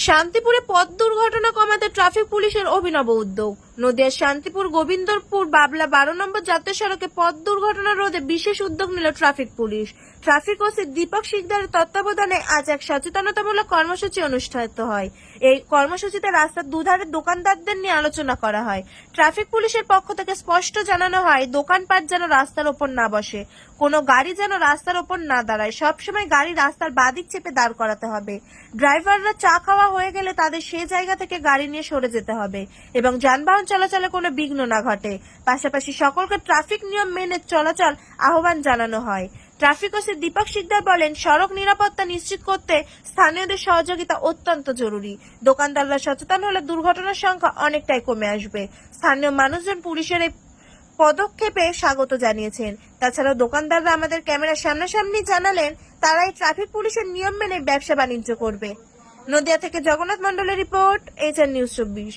শান্তিপুরে পথ দুর্ঘটনা কমাতে ট্রাফিক পুলিশের অভিনব উদ্যোগ। নদিয়ার শান্তিপুর গোবিন্দরপুর বাবলা বারো নম্বর জাতীয় সড়কে পথ দুর্ঘটনা রোধে বিশেষ উদ্যোগ নিল traffic police. Traffic OC Dipak শিকদারের তত্ত্বাবধানে আজ এক সচেতনতামূলক কর্মসূচি অনুষ্ঠিত হয়। এই কর্মসূচিতে রাস্তার দুধারে দোকানদারদের নিয়ে আলোচনা করা হয়। ট্রাফিক পুলিশের পক্ষ থেকে স্পষ্ট জানানো হয়, দোকানপাট যেন রাস্তার ওপর না বসে, কোনো গাড়ি যেন রাস্তার ওপর না দাঁড়ায়। সবসময় গাড়ি রাস্তার বাদিক চেপে দাঁড় করাতে হবে। ড্রাইভাররা চা খাওয়া হয়ে গেলে তাদের সে জায়গা থেকে গাড়ি নিয়ে সরে যেতে হবে এবং যানবাহন চলাচলে কোনো বিঘ্ন না ঘটে। পাশাপাশি সকলকে ট্রাফিক নিয়ম মেনে চলাচল আহ্বান জানানো হয়। ট্রাফিক ওসি দীপক শিকদার বলেন, সড়ক নিরাপত্তা নিশ্চিত করতে স্থানীয়দের সহযোগিতা অত্যন্ত জরুরি। দোকানদাররা সচেতন হলে দুর্ঘটনার সংখ্যা অনেকটাই কমে আসবে। স্থানীয় মানুষজন পুলিশের এই পদক্ষেপে স্বাগত জানিয়েছেন। তাছাড়া দোকানদাররা আমাদের ক্যামেরার সামনাসামনি জানালেন, তারা এই ট্রাফিক পুলিশের নিয়ম মেনে ব্যবসা বাণিজ্য করবে। নদিয়া থেকে জগন্নাথ মন্ডলের রিপোর্ট এইচ এইচআর নিউজ চব্বিশ।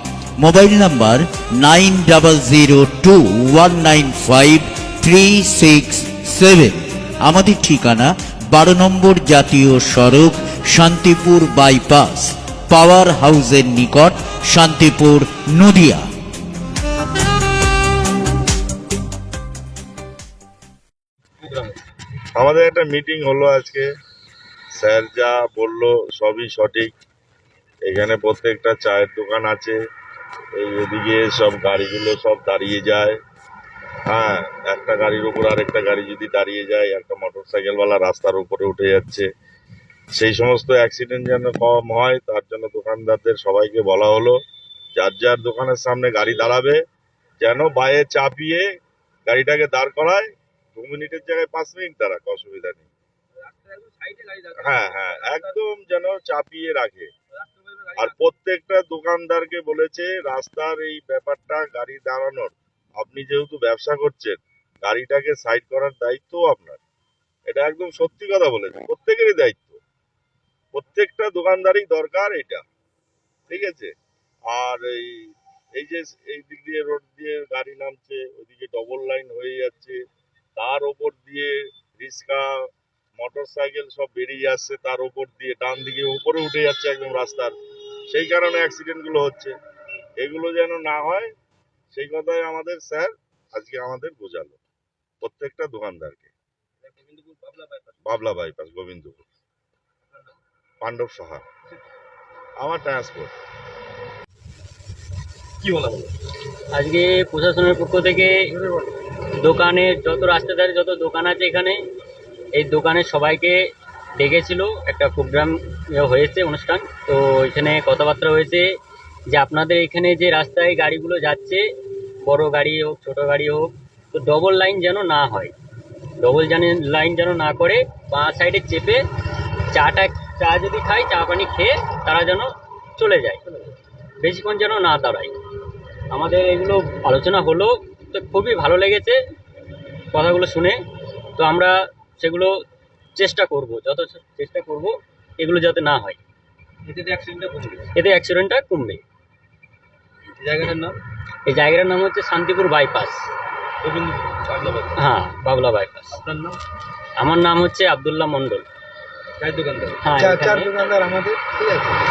Mobile number nine double zero two one nine five three six seven. আমাদের ঠিকানা বারো নম্বর জাতীয় সড়ক, শান্তিপুর বাইপাস, পাওয়ার হাউসের নিকট, শান্তিপুর, নদিয়া। আমাদের একটা মিটিং হলো আজকে। স্যার যা বলল সবই সঠিক। এখানে প্রত্যেকটা চায়ের দোকান আছে। এই এদিকে সব গাড়িগুলো সব দাঁড়িয়ে যায়। হ্যাঁ একটা গাড়ির উপর আরেকটা গাড়ি যদি দাঁড়িয়ে যায় একটা মোটর সাইকেলওয়ালা রাস্তার উপরে উঠে যাচ্ছে। সেই সমস্ত অ্যাক্সিডেন্ট যেন কম হয় তার জন্য দোকানদারদের সবাইকে বলা হলো যার যার দোকানের সামনে গাড়ি দাঁড়াবে যেন বাইরে চাপিয়ে গাড়িটাকে দাঁড় করায়। দু মিনিটের জায়গায় পাঁচ মিনিট দাঁড়াক অসুবিধা নেই। হ্যাঁ হ্যাঁ একদম যেন চাপিয়ে রাখে। আর প্রত্যেকটা দোকানদারকে বলেছে, রাস্তার এই ব্যাপারটা গাড়ি দাঁড়ানোর। আপনি যেহেতু ব্যবসা করছেন, গাড়িটাকে সাইড করার দায়িত্ব আপনার। এটা একদম সত্যি কথা বলেছে, প্রত্যেকেরই দায়িত্ব। প্রত্যেকটা দোকানদারই দরকার এটা, ঠিক আছে? আর এই এই যে এই দিক দিয়ে রোড দিয়ে গাড়ি নামছে, ওইদিকে ডবল লাইন হয়ে যাচ্ছে, তার ওপর দিয়ে রিক্সা মোটর সাইকেল সব বেরিয়ে আসছে, তার ওপর দিয়ে ডান দিকে উপরে উঠে যাচ্ছে একদম রাস্তার। সেই কারণে অ্যাক্সিডেন্টগুলো হচ্ছে। এগুলো যেন না হয়, সেই কথাই আমাদের স্যার আজকে আমাদের বোঝালো। প্রত্যেকটা দোকানদারকে। বাবলা বাইপাস গোবিন্দপুর। পাণ্ডব সাহা। আমার ট্রান্সপোর্ট আজকে প্রশাসনের পক্ষ থেকে দোকানে যত রাস্তা ধারে যত দোকান আছে এখানে, এই দোকানের সবাইকে ডেকেছিল একটা প্রোগ্রাম হয়েছে, অনুষ্ঠান। তো এখানে কথাবার্তা হয়েছে যে আপনাদের এখানে যে রাস্তায় গাড়িগুলো যাচ্ছে, বড় গাড়ি হোক, ছোট গাড়ি হোক, তো ডবল লাইন যেন না হয়। ডবল জানি লাইন যেন না করে, বাঁ সাইডে চেপে চাটা, চা যদি খায়, চা পানি খেয়ে তারা যেন চলে যায়। বেশিক্ষণ যেন না দাঁড়ায়। আমাদের এগুলো আলোচনা হলো, তো খুবই ভালো লেগেছে কথাগুলো শুনে। তো আমরা সেগুলো চেষ্টা করব যত চেষ্টা করব এগুলো যাতে না হয়। এতে অ্যাক্সিডেন্টটা কমবে? এতে অ্যাক্সিডেন্টটা কমবে। এই জায়গাটার নাম? এই জায়গাটার নাম হচ্ছে শান্তিপুর বাইপাস হ্যাঁ বাবলা বাইপাস আপনার নাম? আমার নাম হচ্ছে আবদুল্লাহ মন্ডল হ্যাঁ চার দোকানদার আমাদের। ঠিক আছে।